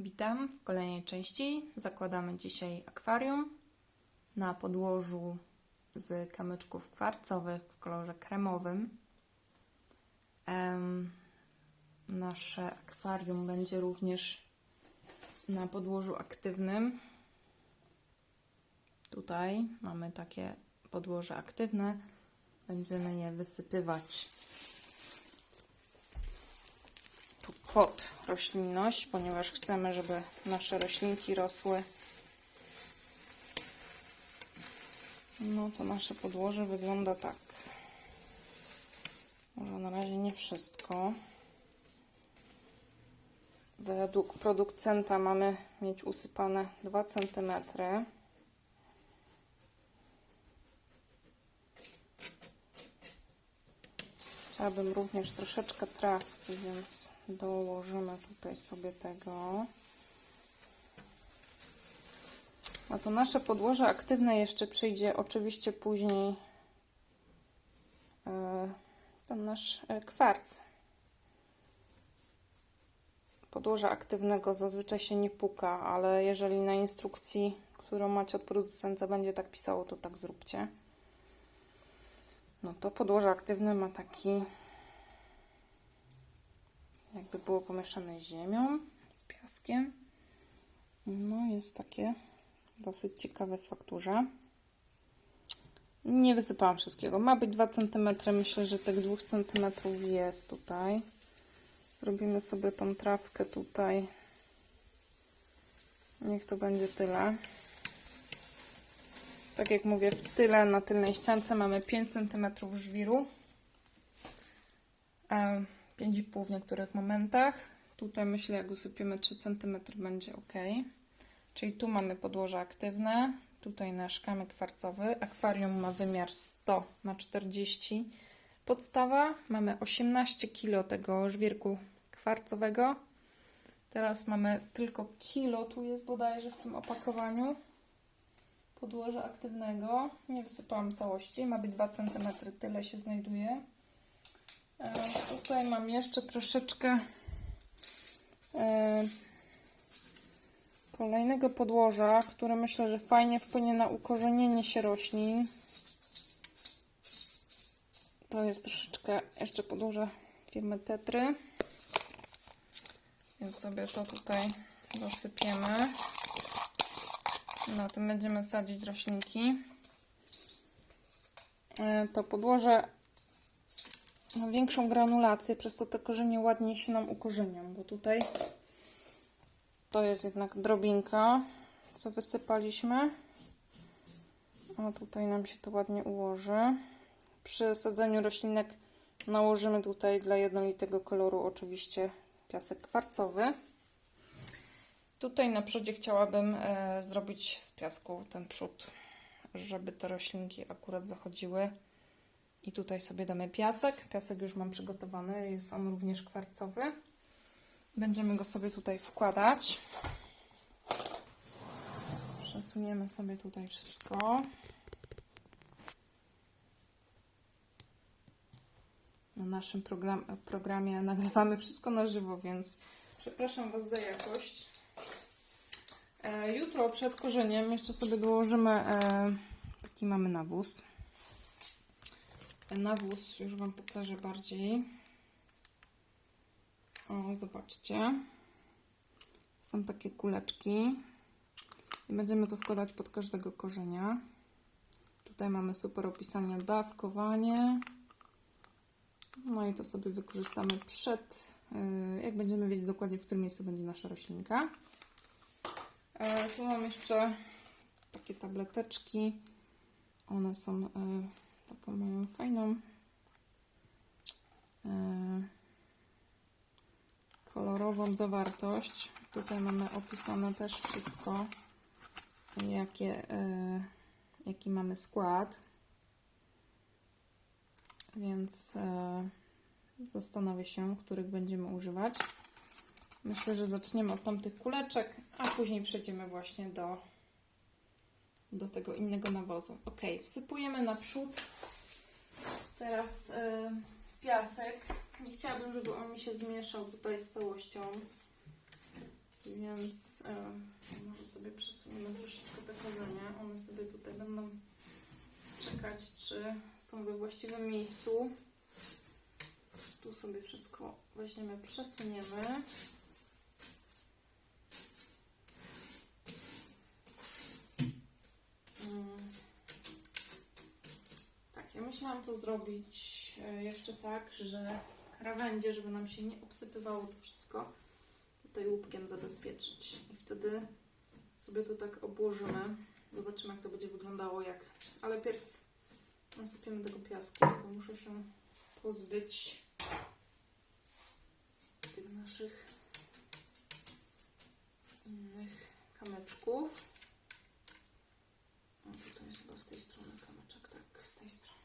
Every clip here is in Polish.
Witam w kolejnej części. Zakładamy dzisiaj akwarium na podłożu z kamyczków kwarcowych w kolorze kremowym. Em, nasze akwarium będzie również na podłożu aktywnym. Tutaj mamy takie podłoże aktywne. Będziemy je wysypywać tu pod roślinność, ponieważ chcemy, żeby nasze roślinki rosły. No to nasze podłoże wygląda tak. Może na razie nie wszystko. Według producenta mamy mieć usypane 2 cm. Chciałabym również troszeczkę trawki, więc dołożymy tutaj sobie tego. A to nasze podłoże aktywne jeszcze przyjdzie oczywiście później e, ten nasz e, kwarc. Podłoża aktywnego zazwyczaj się nie puka, ale jeżeli na instrukcji, którą macie od producenta będzie tak pisało, to tak zróbcie. No to podłoże aktywne ma taki jakby było pomieszane z ziemią, z piaskiem. No jest takie dosyć ciekawe w fakturze. Nie wysypałam wszystkiego. Ma być 2 cm. Myślę, że tych 2 cm jest tutaj. Zrobimy sobie tą trawkę tutaj. Niech to będzie tyle. Tak jak mówię, w tyle na tylnej ściance mamy 5 cm żwiru. E, 5,5 w niektórych momentach. Tutaj myślę, jak usypiemy 3 cm będzie ok. Czyli tu mamy podłoże aktywne, tutaj nasz kamyk kwarcowy. Akwarium ma wymiar 100 na 40 podstawa. Mamy 18 kg tego żwirku kwarcowego. Teraz mamy tylko kilo, tu jest bodajże w tym opakowaniu podłoża aktywnego. Nie wysypałam całości, ma być 2 cm, tyle się znajduje. E, tutaj mam jeszcze troszeczkę e, kolejnego podłoża, które myślę, że fajnie wpłynie na ukorzenienie się roślin. To jest troszeczkę jeszcze podłoże firmy Tetry. Więc sobie to tutaj zasypiemy. Na tym będziemy sadzić roślinki. E, To podłoże ma większą granulację, przez co te korzenie ładniej się nam ukorzenią, bo tutaj to jest jednak drobinka, co wysypaliśmy. A tutaj nam się to ładnie ułoży. Przy sadzeniu roślinek nałożymy tutaj dla jednolitego koloru oczywiście piasek kwarcowy. Tutaj na przodzie chciałabym e, zrobić z piasku ten przód, żeby te roślinki akurat zachodziły. I tutaj sobie damy piasek. Piasek już mam przygotowany, jest on również kwarcowy. Będziemy go sobie tutaj wkładać. Przesuniemy sobie tutaj wszystko. Na naszym program, programie nagrywamy wszystko na żywo, więc przepraszam Was za jakość. E, jutro przed korzeniem jeszcze sobie dołożymy e, taki mamy nawóz. Nawóz już Wam pokażę bardziej. O, zobaczcie. Są takie kuleczki. I będziemy to wkładać pod każdego korzenia. Tutaj mamy super opisanie dawkowanie. No i to sobie wykorzystamy przed, y, jak będziemy wiedzieć dokładnie, w którym miejscu będzie nasza roślinka. E, Tu mam jeszcze takie tableteczki. One są y, taką mają fajną y, kolorową zawartość. Tutaj mamy opisane też wszystko, jakie, jaki mamy skład. Więc zastanowię się, których będziemy używać. Myślę, że zaczniemy od tamtych kuleczek, a później przejdziemy właśnie do, do tego innego nawozu. Ok, wsypujemy naprzód teraz y, piasek. Nie chciałabym, żeby on mi się zmieszał tutaj z całością. Więc e, może sobie przesuniemy troszeczkę te korzenie. One sobie tutaj będą czekać, czy są we właściwym miejscu. Tu sobie wszystko weźmiemy, przesuniemy. Myślałam to zrobić e, jeszcze tak, że krawędzie, żeby nam się nie obsypywało to wszystko, tutaj łupkiem zabezpieczyć. I wtedy sobie to tak obłożymy. Zobaczymy, jak to będzie wyglądało, jak. Ale pierw nasypiemy tego piasku, tylko muszę się pozbyć tych naszych innych kamyczków. No tutaj jest chyba z tej strony kamyczek, tak, z tej strony.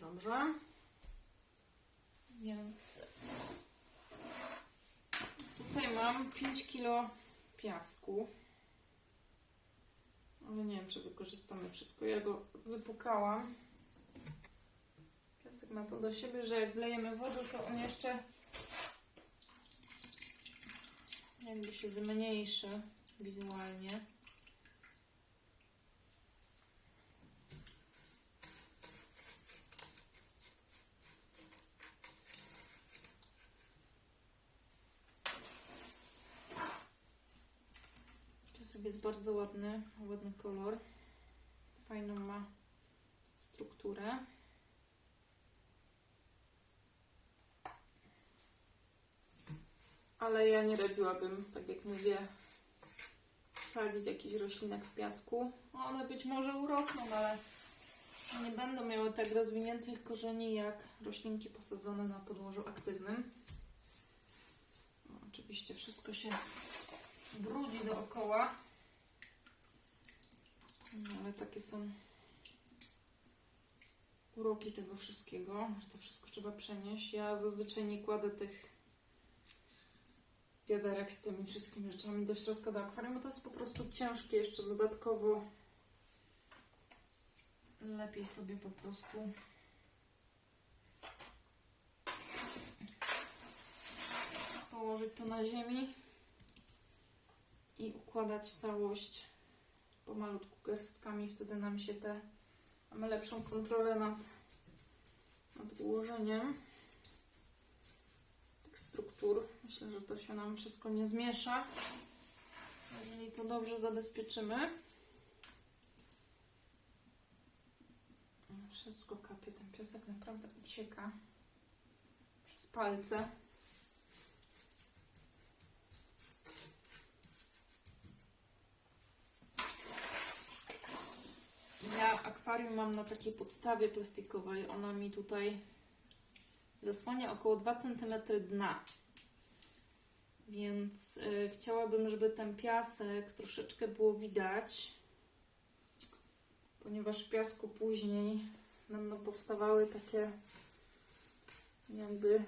Dobrze. Więc tutaj mam 5 kg piasku. Ale nie wiem, czy wykorzystamy wszystko. Ja go wypukałam. Piasek ma to do siebie, że jak wlejemy wodę, to on jeszcze jakby się zmniejszy wizualnie. Piasek jest bardzo ładny, ładny kolor. Fajną ma strukturę. Ale ja nie radziłabym, tak jak mówię, sadzić jakiś roślinek w piasku. One być może urosną, ale nie będą miały tak rozwiniętych korzeni jak roślinki posadzone na podłożu aktywnym. Oczywiście wszystko się brudzi dookoła. No, ale takie są uroki tego wszystkiego, że to wszystko trzeba przenieść. Ja zazwyczaj nie kładę tych wiaderek z tymi wszystkimi rzeczami do środka do akwarium, bo to jest po prostu ciężkie jeszcze dodatkowo. Lepiej sobie po prostu położyć to na ziemi i układać całość pomalutku garstkami. Wtedy nam się te mamy lepszą kontrolę nad, nad ułożeniem tych struktur. Myślę, że to się nam wszystko nie zmiesza. Jeżeli to dobrze zabezpieczymy. Wszystko kapie, ten piasek naprawdę ucieka przez palce. Ja akwarium mam na takiej podstawie plastikowej. Ona mi tutaj zasłania około 2 cm dna. Więc y, chciałabym, żeby ten piasek troszeczkę było widać, ponieważ w piasku później będą powstawały takie jakby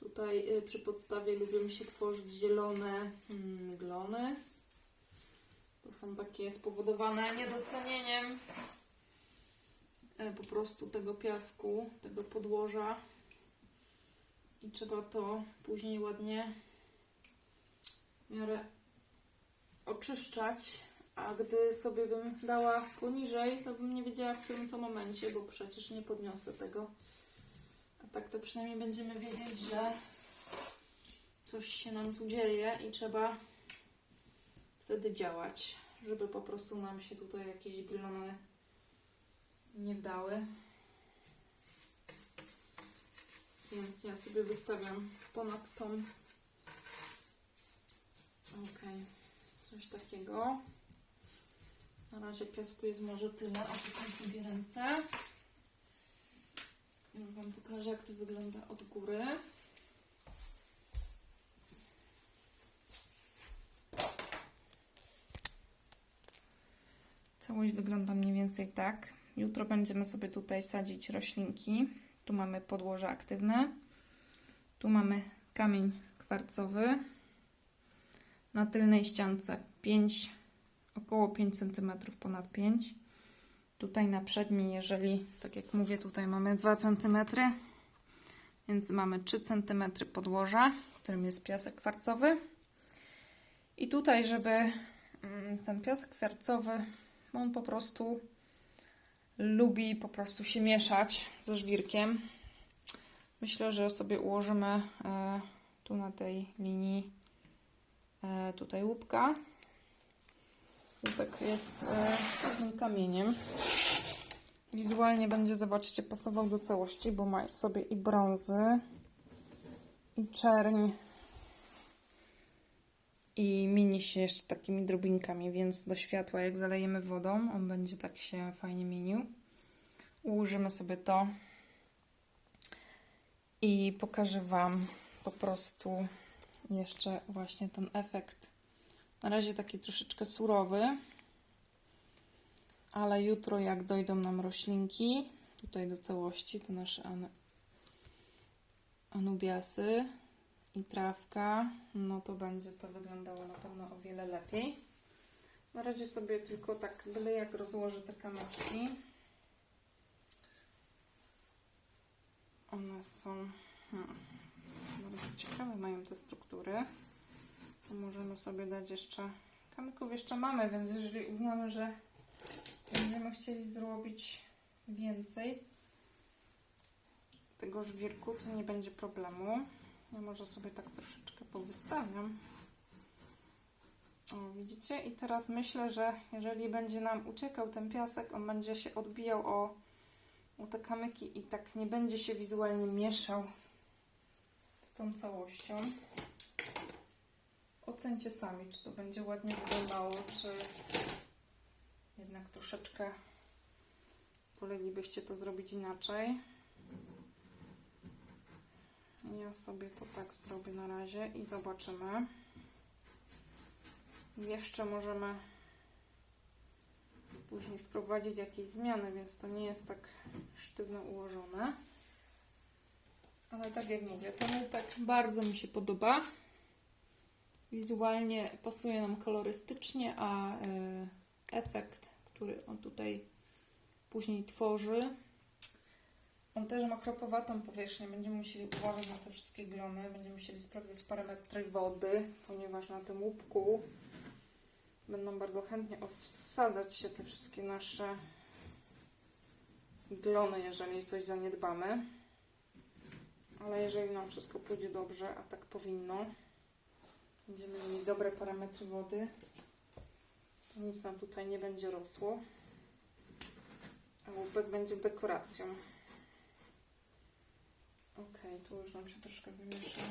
tutaj y, przy podstawie lubią się tworzyć zielone hmm, glony. To są takie spowodowane niedocenieniem e, po prostu tego piasku, tego podłoża i trzeba to później ładnie w miarę oczyszczać, a gdy sobie bym dała poniżej, to bym nie wiedziała w którym to momencie, bo przecież nie podniosę tego. A tak to przynajmniej będziemy wiedzieć, że coś się nam tu dzieje i trzeba wtedy działać, żeby po prostu nam się tutaj jakieś glony nie wdały. Więc ja sobie wystawiam ponad tą. Ok, coś takiego. Na razie piasku jest może tyle. Opykam sobie ręce. Już Wam pokażę, jak to wygląda od góry. Całość wygląda mniej więcej tak. Jutro będziemy sobie tutaj sadzić roślinki. Tu mamy podłoże aktywne. Tu mamy kamień kwarcowy. Na tylnej ściance 5, około 5 cm, ponad 5. Tutaj na przedniej, jeżeli, tak jak mówię, tutaj mamy 2 cm, więc mamy 3 cm podłoża. w którym jest piasek kwarcowy. I tutaj, żeby mm, ten piasek kwarcowy, on po prostu lubi po prostu się mieszać ze żwirkiem. Myślę, że sobie ułożymy e, tu na tej linii e, tutaj łupka. Łupek jest e, pewnym kamieniem. Wizualnie będzie, zobaczcie, pasował do całości, bo ma w sobie i brązy, i czerń, i mieni się jeszcze takimi drobinkami, więc do światła, jak zalejemy wodą, on będzie tak się fajnie mienił. Ułożymy sobie to i pokażę Wam po prostu jeszcze właśnie ten efekt. Na razie taki troszeczkę surowy, ale jutro jak dojdą nam roślinki, tutaj do całości, to nasze an anubiasy i trawka, no to będzie to wyglądało na pewno o wiele lepiej. Na razie sobie tylko tak byle jak rozłożę te kamyczki. One są hmm, bardzo ciekawe, mają te struktury. To możemy sobie dać jeszcze, kamyków jeszcze mamy, więc jeżeli uznamy, że będziemy chcieli zrobić więcej tego żwirku, to nie będzie problemu. Ja może sobie tak troszeczkę powystawiam. O, widzicie? I teraz myślę, że jeżeli będzie nam uciekał ten piasek, on będzie się odbijał o, o te kamyki i tak nie będzie się wizualnie mieszał z tą całością. Ocencie sami, czy to będzie ładnie wyglądało, czy jednak troszeczkę wolelibyście to zrobić inaczej. Sobie to tak zrobię na razie i zobaczymy. Jeszcze możemy później wprowadzić jakieś zmiany, więc to nie jest tak sztywno ułożone. Ale tak jak mówię, ten łupek bardzo mi się podoba. Wizualnie pasuje nam kolorystycznie, a y, efekt, który on tutaj później tworzy, on też ma powierzchnię. Będziemy musieli uważać na te wszystkie glony. Będziemy musieli sprawdzać parametry wody, ponieważ na tym łupku będą bardzo chętnie osadzać się te wszystkie nasze glony, jeżeli coś zaniedbamy. Ale jeżeli nam wszystko pójdzie dobrze, a tak powinno, będziemy mieli dobre parametry wody, to nic nam tutaj nie będzie rosło. A łupek będzie dekoracją. Ok, tu już nam się troszkę wymieszał.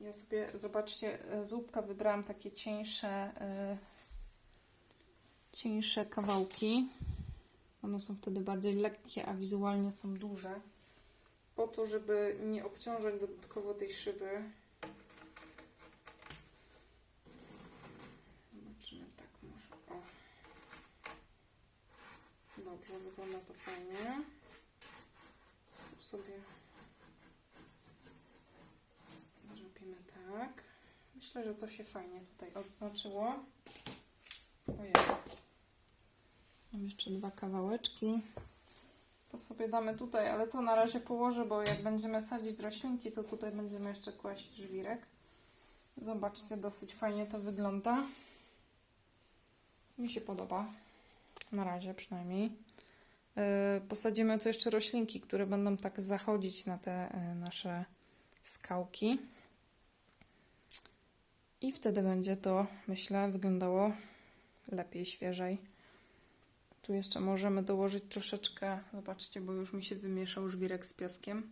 Ja sobie, zobaczcie, z łupka wybrałam takie cieńsze, y, cieńsze kawałki. One są wtedy bardziej lekkie, a wizualnie są duże. Po to, żeby nie obciążać dodatkowo tej szyby. Zobaczymy tak może. O. Dobrze, wygląda to fajnie. Sobie zrobimy tak. Myślę, że to się fajnie tutaj odznaczyło. Ojej. Mam jeszcze dwa kawałeczki. To sobie damy tutaj, ale to na razie położę, bo jak będziemy sadzić roślinki, to tutaj będziemy jeszcze kłaść żwirek. Zobaczcie, dosyć fajnie to wygląda. Mi się podoba. Na razie przynajmniej. Yy, posadzimy tu jeszcze roślinki, które będą tak zachodzić na te yy, nasze skałki. I wtedy będzie to, myślę, wyglądało lepiej, świeżej. Tu jeszcze możemy dołożyć troszeczkę, zobaczcie, bo już mi się wymieszał żwirek z piaskiem.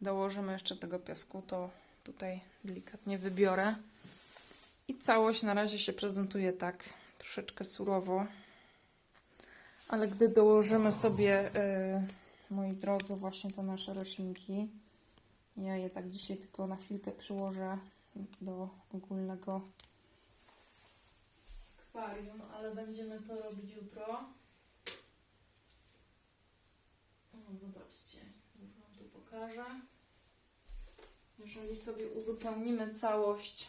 Dołożymy jeszcze tego piasku, to tutaj delikatnie wybiorę. I całość na razie się prezentuje tak troszeczkę surowo. Ale gdy dołożymy sobie, yy, moi drodzy, właśnie te nasze roślinki, ja je tak dzisiaj tylko na chwilkę przyłożę do ogólnego akwarium, ale będziemy to robić jutro. O, zobaczcie, już Wam tu pokażę. Jeżeli sobie uzupełnimy całość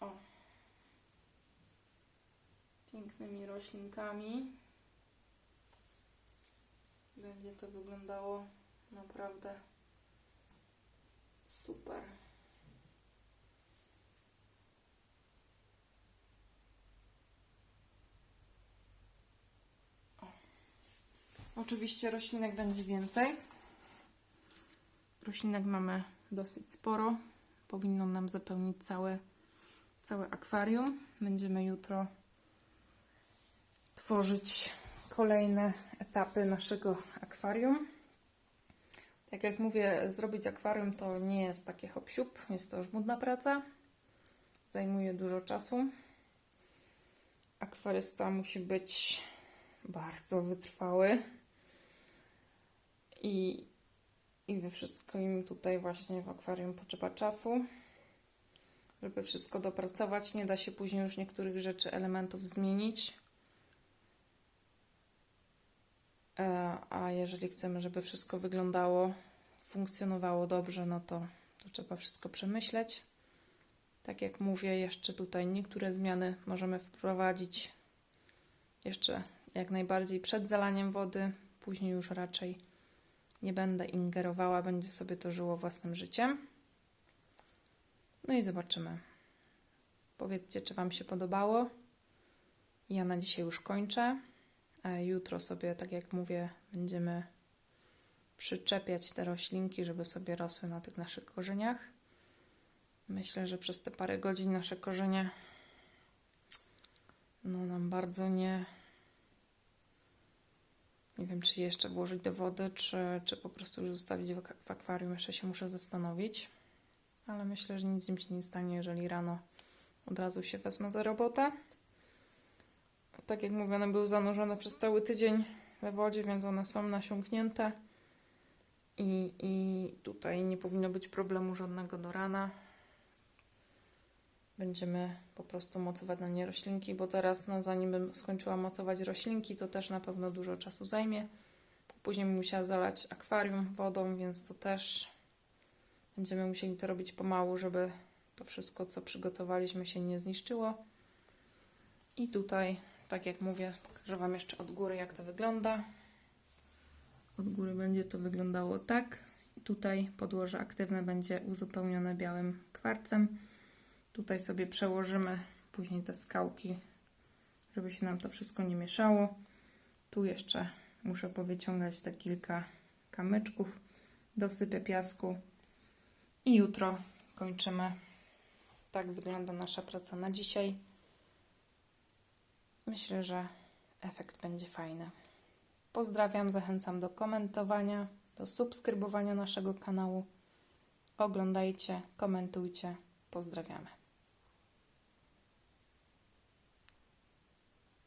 o, pięknymi roślinkami, będzie to wyglądało naprawdę super. Oczywiście roślinek będzie więcej. Roślinek mamy dosyć sporo. Powinno nam zapełnić całe, całe akwarium. Będziemy jutro tworzyć kolejne etapy naszego akwarium. Tak jak mówię, zrobić akwarium to nie jest takie hop jest to żmudna praca. Zajmuje dużo czasu. Akwarysta musi być bardzo wytrwały i, i we wszystkim tutaj właśnie w akwarium potrzeba czasu, żeby wszystko dopracować. Nie da się później już niektórych rzeczy, elementów zmienić. E, A jeżeli chcemy, żeby wszystko wyglądało, funkcjonowało dobrze, no to, to trzeba wszystko przemyśleć. Tak jak mówię, jeszcze tutaj niektóre zmiany możemy wprowadzić jeszcze jak najbardziej przed zalaniem wody, później już raczej nie będę ingerowała, będzie sobie to żyło własnym życiem. No i zobaczymy. Powiedzcie, czy Wam się podobało. Ja na dzisiaj już kończę. Jutro sobie, tak jak mówię, będziemy przyczepiać te roślinki, żeby sobie rosły na tych naszych korzeniach. Myślę, że przez te parę godzin nasze korzenie no, nam bardzo nie. Nie wiem, czy je jeszcze włożyć do wody, czy, czy po prostu już zostawić w akwarium. Jeszcze się muszę zastanowić. Ale myślę, że nic im się nie stanie, jeżeli rano od razu się wezmę za robotę. Tak jak mówię, one były zanurzone przez cały tydzień we wodzie, więc one są nasiąknięte. I, I tutaj nie powinno być problemu żadnego do rana. Będziemy po prostu mocować na nie roślinki, bo teraz, no, zanim bym skończyła mocować roślinki, to też na pewno dużo czasu zajmie. Później bym musiała zalać akwarium wodą, więc to też będziemy musieli to robić pomału, żeby to wszystko, co przygotowaliśmy, się nie zniszczyło. I tutaj, tak jak mówię, pokażę Wam jeszcze od góry, jak to wygląda. Od góry będzie to wyglądało tak. Tutaj podłoże aktywne będzie uzupełnione białym kwarcem. Tutaj sobie przełożymy później te skałki, żeby się nam to wszystko nie mieszało. Tu jeszcze muszę powyciągać te kilka kamyczków. Dosypię piasku. I jutro kończymy. Tak wygląda nasza praca na dzisiaj. Myślę, że efekt będzie fajny. Pozdrawiam, zachęcam do komentowania, do subskrybowania naszego kanału. Oglądajcie, komentujcie. Pozdrawiamy.